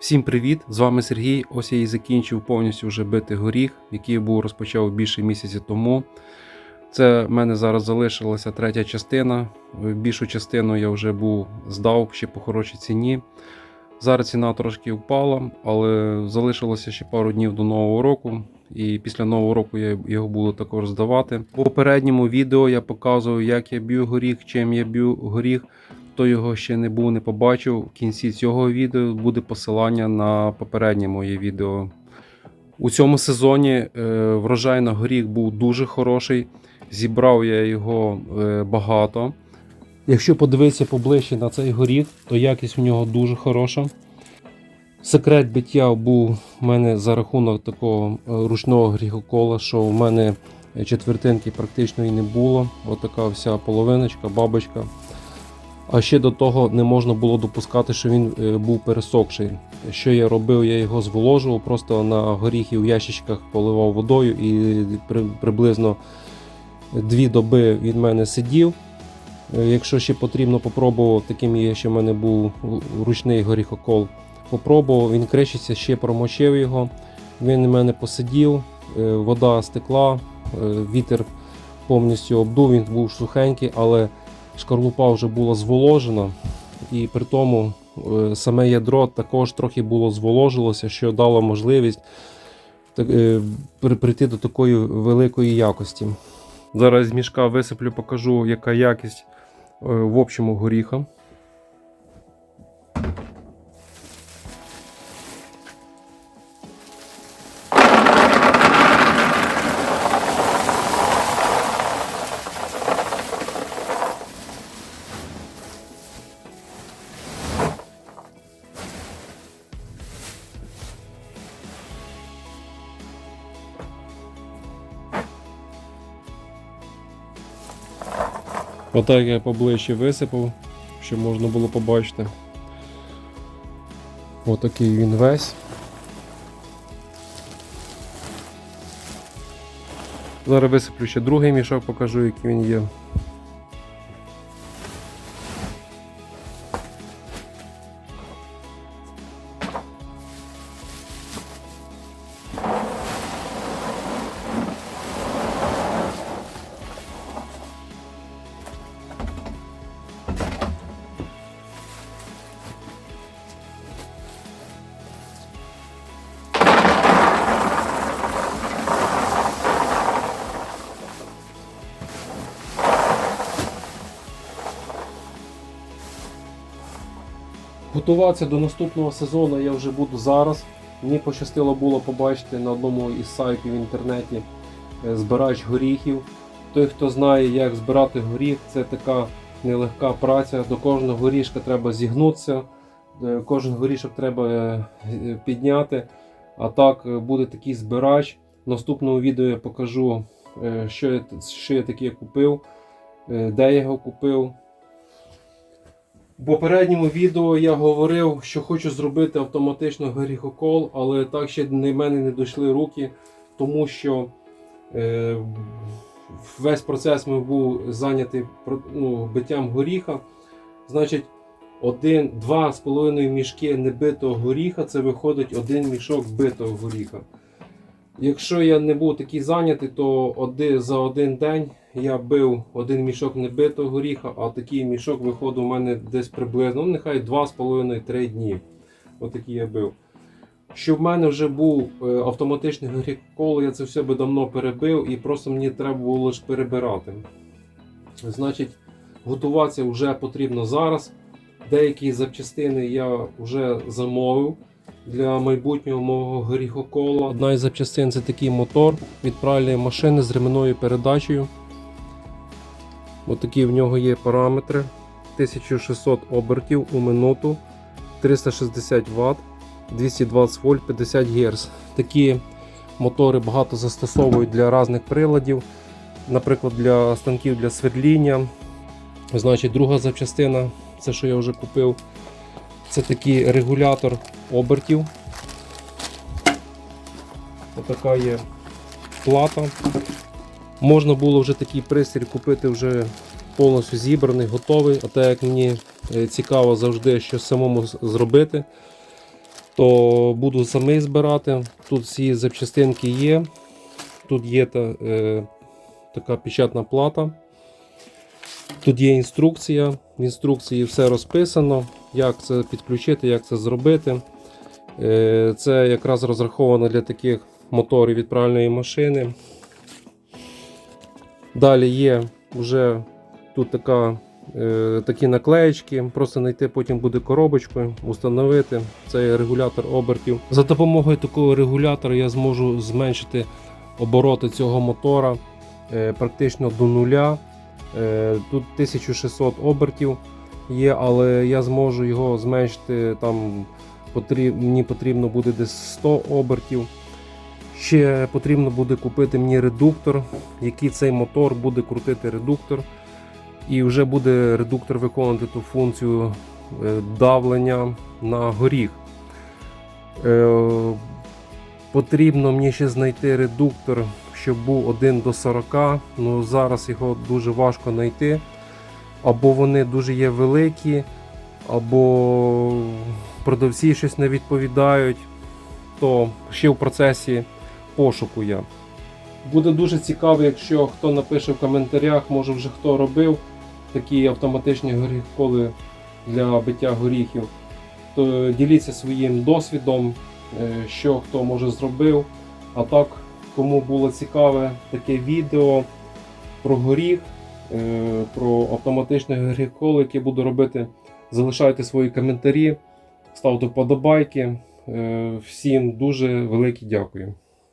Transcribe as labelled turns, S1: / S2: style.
S1: Всім привіт! З вами Сергій. Ось я і закінчив повністю вже бити горіх, який я був розпочав більше місяця тому. Це в мене зараз залишилася третя частина. Більшу частину я вже був здав ще по хорошій ціні. Зараз ціна трошки впала, але залишилося ще пару днів до нового року. І після нового року я його буду також здавати. В попередньому відео я показував, як я б'ю горіх, чим я б'ю горіх. Хто його ще не був, не побачив, в кінці цього відео буде посилання на попереднє моє відео. У цьому сезоні е, врожай на горіх був дуже хороший. Зібрав я його е, багато. Якщо подивитися поближче на цей горіх, то якість у нього дуже хороша. Секрет биття був у мене за рахунок такого е, ручного гріхокола, що в мене четвертинки практично і не було. Отака вся половиночка, бабочка. А ще до того не можна було допускати, що він е, був пересохший. Що я робив, я його зволожував, просто на горіхи в ящичках поливав водою і приблизно дві доби він в мене сидів. Е, Якщо ще потрібно попробував, таким є, що в мене був ручний горіхокол. Попробував, він кришиться, ще промочив його. Він у мене посидів, е, вода стекла, вітер повністю обдув, він був сухенький, але шкарлупа вже була зволожена, і при тому е, саме ядро також трохи було зволожилося, що дало можливість е, при- прийти до такої великої якості. Зараз з мішка висиплю, покажу, яка якість е, в общому горіха. Отак я поближче висипав, щоб можна було побачити. Отакий він весь. Зараз висиплю ще другий мішок, покажу, який він є. Готуватися до наступного сезону я вже буду зараз. Мені пощастило було побачити на одному із сайтів в інтернеті е, збирач горіхів. Той, хто знає, як збирати горіх, це така нелегка праця. До кожного горішка треба зігнутися, кожен горішок треба е, підняти. А так е, буде такий збирач. В наступному відео я покажу, що я, що я таке купив, де я його купив. В попередньому відео я говорив, що хочу зробити автоматично горіхокол, але так ще в мене не дійшли руки, тому що е, весь процес ми був зайнятий ну, биттям горіха. Значить, один, два з половиною мішки небитого горіха це виходить один мішок битого горіха. Якщо я не був такий зайнятий, то оди, за один день я бив один мішок небитого горіха, а такий мішок виходив у мене десь приблизно, ну нехай 2,5-3 дні. Отакий я бив. Щоб в мене вже був е, автоматичний горіхокол, я це все би давно перебив і просто мені треба було лише перебирати. Значить, готуватися вже потрібно зараз. Деякі запчастини я вже замовив для майбутнього мого горіхокола. Одна із запчастин це такий мотор від пральної машини з ременною передачею. Отакі в нього є параметри. 1600 обертів у минуту, 360 Вт, 220 вольт, 50 Гц. Такі мотори багато застосовують для різних приладів, наприклад, для станків для свердління. Значить, друга запчастина, це що я вже купив, це такий регулятор обертів. Отака є плата. Можна було вже такий пристрій купити вже повністю зібраний, готовий. А так як мені е, цікаво завжди щось самому зробити, то буду самий збирати. Тут всі запчастинки є. Тут є та, е, така печатна плата. Тут є інструкція. В інструкції все розписано, як це підключити, як це зробити. Е, Це якраз розраховано для таких моторів від пральної машини. Далі є вже тут така, е, такі наклеєчки. Просто знайти потім буде коробочкою, установити. Це є регулятор обертів. За допомогою такого регулятора я зможу зменшити обороти цього мотора е, практично до нуля. Тут 1600 обертів є, але я зможу його зменшити там. Мені потрібно буде десь 100 обертів. Ще потрібно буде купити мені редуктор, який цей мотор буде крутити редуктор. І вже буде редуктор виконувати ту функцію е, давлення на горіх. Е, Потрібно мені ще знайти редуктор, щоб був 1 до 40. Ну зараз його дуже важко знайти. Або вони дуже є великі, або продавці щось не відповідають. То ще в процесі пошуку я. Буде дуже цікаво, якщо хто напише в коментарях, може вже хто робив такі автоматичні горіхколи для биття горіхів. То діліться своїм досвідом, е, що хто може зробив. А так, кому було цікаве таке відео про горіх, про автоматичний грікол, який буду робити, залишайте свої коментарі, ставте вподобайки. Е, Всім дуже велике дякую.